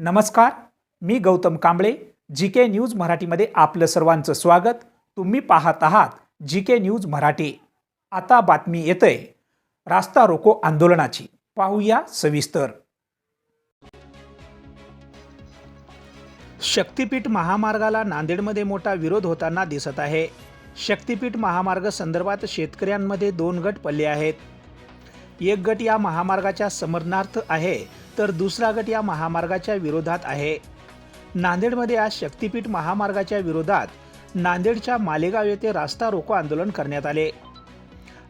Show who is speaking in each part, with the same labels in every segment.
Speaker 1: नमस्कार मी Gautam Kamble G K news मराठीमध्ये आपलं सर्वांचं स्वागत. तुम्ही पाहत आहात जी के न्यूज मराठी. आता बातमी येते रास्ता रोको आंदोलनाची. पाहूया सविस्तर. शक्तीपीठ महामार्गाला नांदेडमध्ये मोठा विरोध होताना दिसत आहे. शक्तीपीठ महामार्ग संदर्भात शेतकऱ्यांमध्ये दोन गट पडले आहेत. एक गट या महामार्गाच्या समर्थनार्थ आहे तर दुसरा गट या महामार्गाच्या विरोधात आहे. नांदेडमध्ये आज शक्तीपीठ महामार्गाच्या विरोधात नांदेडच्या मालेगाव येथे रास्ता रोको आंदोलन करण्यात आले.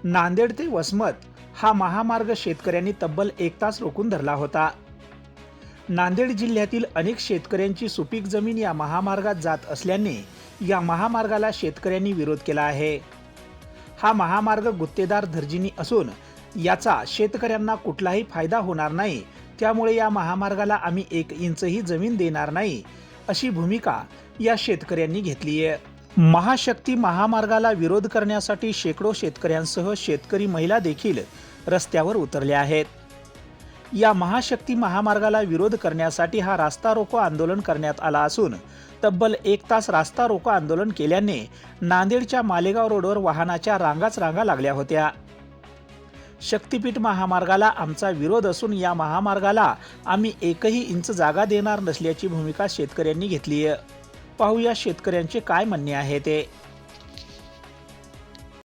Speaker 1: नांदेड ते वसमत हा महामार्ग शेतकऱ्यांनी तब्बल एक तास रोखून धरला होता. नांदेड जिल्ह्यातील अनेक शेतकऱ्यांची सुपीक जमीन या महामार्गात जात असल्याने या महामार्गाला शेतकऱ्यांनी विरोध केला आहे. हा महामार्ग गुत्तेदार धर्जिनी असून याचा शेतकऱ्यांना कुठलाही फायदा होणार नाही त्यामुळे या महामार्गाला आम्ही एक इंचही जमीन देणार नाही अशी भूमिका या शेतकऱ्यांनी घेतली आहे. महाशक्ती महामार्गाला विरोध करण्यासाठी शेकडो शेतकऱ्यांसह शेतकरी महिला देखील रस्त्यावर उतरल्या आहेत. या महाशक्ती महामार्गाला विरोध करण्यासाठी हा रास्ता रोको आंदोलन करण्यात आला असून तब्बल एक तास रास्ता रोको आंदोलन केल्याने नांदेडच्या मालेगाव रोडवर वाहनाच्या रांगाच रांगा लागल्या होत्या. शक्तीपीठ महामार्गाला आमचा विरोध असून या महामार्गाला आम्ही एकही इंच जागा देणार नसल्याची भूमिका शेतकऱ्यांनी घेतली आहे. पाहूया शेतकऱ्यांचे काय म्हणणे आहे ते.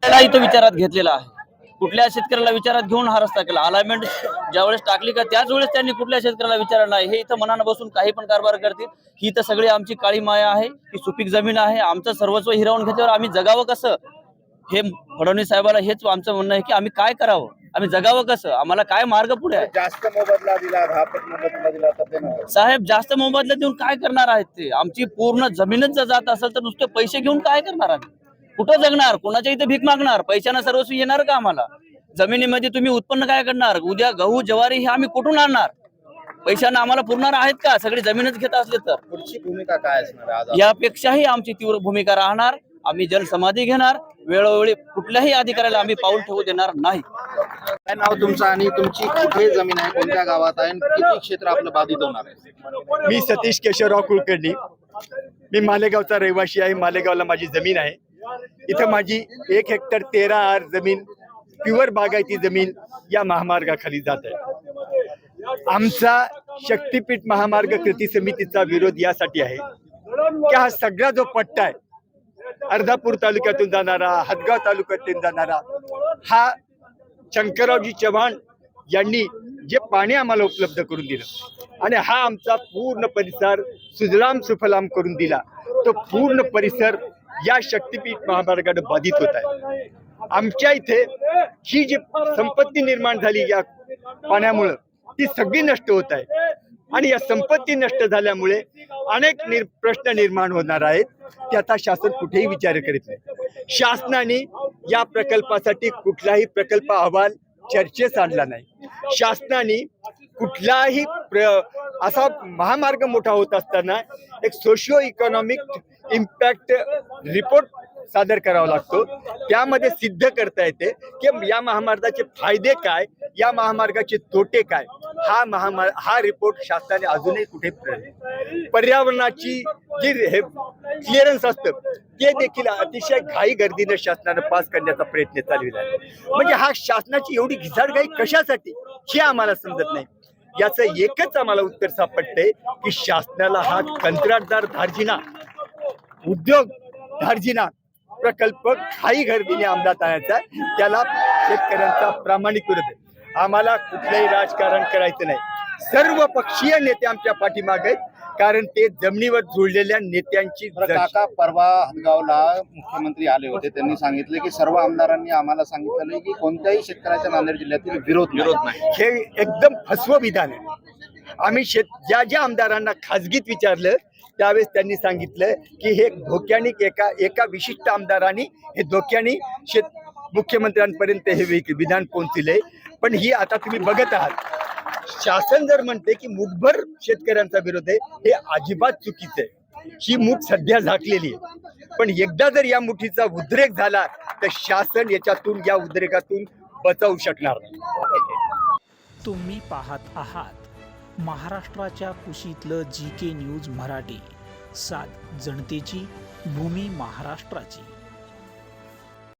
Speaker 2: इथं विचारात घेतलेला आहे. कुठल्या शेतकऱ्याला विचारात घेऊन हा रस्ता केला? अलाइनमेंट ज्यावेळेस टाकली का त्याच वेळेस त्यांनी कुठल्या शेतकऱ्याला विचारलं नाही? हे इथं मनानं बसून काही पण कारभार करतील. ही तर सगळी आमची काळी माया आहे ही सुपीक जमीन आहे. आमचं सर्वस्व हिरावून घेतल्यावर आम्ही जगावं कसं? हे फडणवीस साहेबाला हेच आमचं म्हणणं आहे की आम्ही काय करावं? आम्ही जगावं कसं? आम्हाला काय मार्ग पुढे आहे?
Speaker 3: जास्त मोबदला दिला दहा पट मोबदला दिला तर देणार
Speaker 2: साहेब जास्त मोबदला देऊन काय करणार आहेत ते? आमची पूर्ण जमीनच जर जात असेल तर नुसते पैसे घेऊन काय करणार आम्ही? कुठं जगणार? कोणाच्या इथे भीक मागणार? पैशानं सर्वस्वी येणार का आम्हाला? जमिनीमध्ये तुम्ही उत्पन्न काय करणार? उद्या गहू ज्वारी हे आम्ही कुठून आणणार? पैशानं आम्हाला पुरणार आहेत का? सगळी जमीनच घेत असले तर.
Speaker 3: पुढची भूमिका काय असणार आज?
Speaker 2: यापेक्षाही आमची तीव्र भूमिका राहणार. आम्ही जलसमाधी घेणार. वेळोवेळी कुठल्याही अधिकाऱ्याला आम्ही पाऊल ठेवू देणार नाही.
Speaker 3: काय नाव तुमचं आणि तुमची कुठे जमीन आहे? कोणत्या गावात आहे? किती क्षेत्र आपलं बाधित होणार आहे?
Speaker 4: मी सतीश केशवराव कुलकर्णी. मी मालेगावचा रहिवासी आहे. मालेगावला माझी जमीन आहे. इथं माझी एक हेक्टर तेरा आर जमीन प्युअर बागायती जमीन या महामार्गाखाली जात आहे. आमचा शक्तीपीठ महामार्ग कृती समितीचा विरोध यासाठी आहे. की हा सगळा जो पट्टा आहे अर्धापूर तालुक्यातून जाणारा हदगाव तालुक्यातून जाणारा हा शंकररावजी चव्हाण यांनी जे पाणी आम्हाला उपलब्ध करून दिलं आणि हा आमचा पूर्ण परिसर सुजलाम सुफलाम करून दिला तो पूर्ण परिसर या शक्तीपीठ महामार्गाने बाधित होत आहे. आमच्या इथे ही जी संपत्ती निर्माण झाली या पाण्यामुळं ती सगळी नष्ट होत आहे. आणि या संपत्ती नष्ट झाल्यामुळे अनेक निर प्रश्न निर्माण होणार आहेत. त्याचा शासन कुठेही विचार करीत नाही. शासनाने या प्रकल्पासाठी कुठलाही प्रकल्प अहवाल चर्चेस आणला नाही. शासनाने कुठलाही प्र असा महामार्ग मोठा होत असताना एक सोशिओ इकॉनॉमिक इम्पॅक्ट रिपोर्ट सादर करावा लागतो. त्यामध्ये सिद्ध करता येते की या महामार्गाचे फायदे काय या महामार्गाचे तोटे काय हा महामार्ग हा रिपोर्ट शासनाने अजूनही कुठे पर्यावरणाची जी हे क्लिअरन्स असतं ते देखील अतिशय घाई गर्दीने शासनानं पास करण्याचा प्रयत्न चालविला आहे. म्हणजे हा शासनाची एवढी घिसाडघाई कशासाठी हे आम्हाला समजत नाही. याचं एकच आम्हाला उत्तर सापडतंय की शासनाला हा कंत्राटदार धार्जिना उद्योग धार्जिना प्रकल्प घाई गर्दीने अंमलात आणायचा आहे. त्याला शेतकऱ्यांचा प्रामाणिक विरोध आहे. आम्हाला कुठलंही राजकारण करायचं नाही. सर्व पक्षीय नेते आमच्या पाठीमागे आहेत. कारण ते जमिनीवर जुळलेल्या नेत्यांची
Speaker 3: काका परवा हदगावला मुख्यमंत्री आले होते. त्यांनी सांगितले की सर्व आमदारांनी आम्हाला सांगितलं की कोणत्याही शेतकऱ्याच्या नांदेड जिल्ह्यातील विरोध विरोध नाही.
Speaker 4: हे एकदम फसवं विधान आहे. आम्ही शेत ज्या ज्या आमदारांना खाजगीत विचारलं त्यावेळेस त्यांनी सांगितलं की हे धोक्याने एका एका विशिष्ट आमदारांनी हे धोक्याने शेत मुख्यमंत्र्यांपर्यंत हे विधान पोहोचले पण ही आता तुम्ही बघत आहात. शासन जर म्हणते की मुठभर शेतकऱ्यांचा विरोध आहे हे अजिबात चुकीचं आहे. ही मूठ सध्या झाकलेली आहे. पण एकदा जर या मुठीचा उद्रेक झाला तर शासन याच्यातून या उद्रेकातून बचावू शकणार
Speaker 1: तुम्ही पाहत आहात महाराष्ट्राच्या कुशीतलं जी के न्यूज मराठी. सात जनतेची भूमी महाराष्ट्राची.